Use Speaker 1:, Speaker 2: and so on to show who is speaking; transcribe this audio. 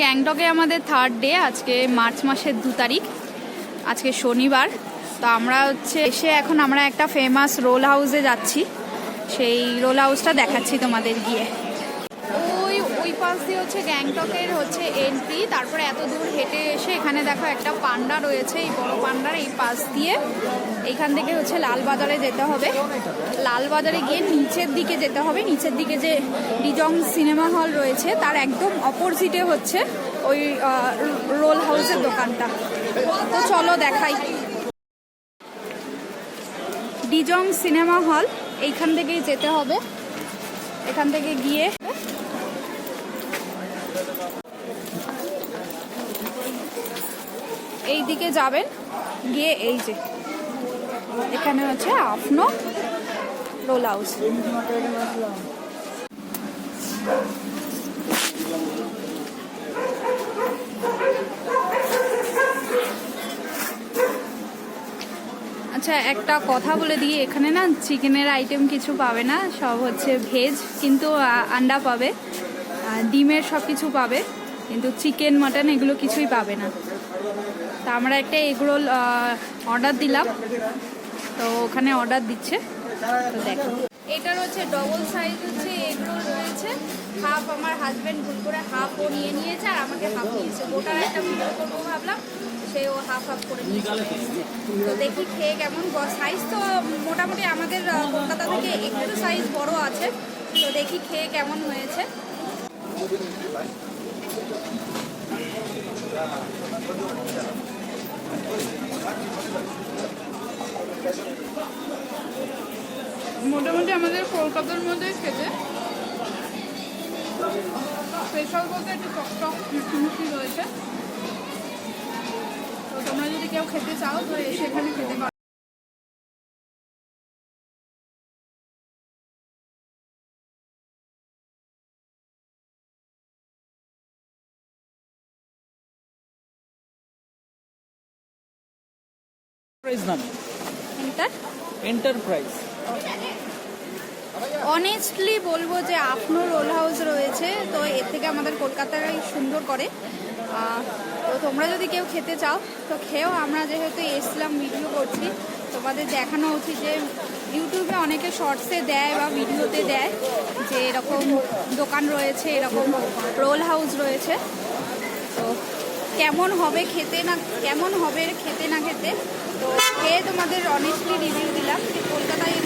Speaker 1: গ্যাংটকে আমাদের third day আজকে মার্চ মাসের দু তারিখ, আজকে শনিবার। তো আমরা হচ্ছে এসে এখন আমরা একটা ফেমাস রোল হাউসে যাচ্ছি। সেই রোল হাউসটা দেখাচ্ছি তোমাদের গিয়ে। পাশ দিয়ে হচ্ছে গ্যাংটকের হচ্ছে এন্ট্রি তারপরে এত দূর হেঁটে এসে এখানে দেখো একটা পান্ডা রয়েছে, এই বড় পান্ডার এই পাশ দিয়ে। এইখান থেকে হচ্ছে লালবাজারে যেতে হবে। লালবাজারে গিয়ে নিচের দিকে যেতে হবে। নিচের দিকে যে ডিজং সিনেমা হল রয়েছে, তার একদম অপোজিটে হচ্ছে ওই রোল হাউসের দোকানটা। তো চলো দেখাই। ডিজং সিনেমা হল, এইখান থেকেই যেতে হবে। এখান থেকে গিয়ে এই দিকে যাবেন, গিয়ে এই যে, এখানে হচ্ছে আফনো রোল হাউস। আচ্ছা একটা কথা বলে দিই, এখানে না চিকেনের আইটেম কিছু পাবে না, সব হচ্ছে ভেজ কিন্তু আন্ডা পাবে ডিমের সব কিছু পাবে, কিন্তু চিকেন মাটন এগুলো কিছুই পাবে না। তা আমরা একটা এগরোল অর্ডার দিলাম। তো ওখানে অর্ডার দিচ্ছে। তো দেখো। এটার হচ্ছে ডবল সাইজ হচ্ছে এগরোল রয়েছে। হাফ আমার হাজব্যান্ড ভুল করে হাফ ও নিয়ে নিয়েছে আর আমাকে হাফ নিয়েছে ওটার একটা ভিডিও করব ভাবলাম। সে ও হাফ হাফ করে নিয়ে তো দেখি খেয়ে কেমন। সাইজ তো মোটামুটি আমাদের কলকাতা থেকে একটু সাইজ বড় আছে। তো দেখি খেয়ে কেমন হয়েছে। মোটামুটি আমাদের কলকাতার মধ্যে খেতে। স্পেশাল বলতে একটু টক টক মিষ্টি রয়েছে। তো তোমরা যদি কেউ খেতে চাও, তো এসে এখানে খেতে পারো।
Speaker 2: নাম
Speaker 1: এন্টার
Speaker 2: এন্টারপ্রাইজ
Speaker 1: অনেস্টলি বলব যে আপনো রোল হাউস রয়েছে তো এর থেকে আমাদের কলকাতাটাই সুন্দর করে। তো তোমরা যদি কেউ খেতে চাও তো খেয়েও আমরা যেহেতু এসলাম ভিডিও করছি তোমাদের দেখানো উচিত যে ইউটিউবে অনেকে শর্টসে দেয় বা ভিডিওতে দেয় যে এরকম দোকান রয়েছে এরকম রোল হাউস রয়েছে। তো কেমন হবে খেতে না কেমন হবে খেতে না খেতে খেয়ে তোমাদের অনেস্টলি রিভিউ দিলাম যে কলকাতায়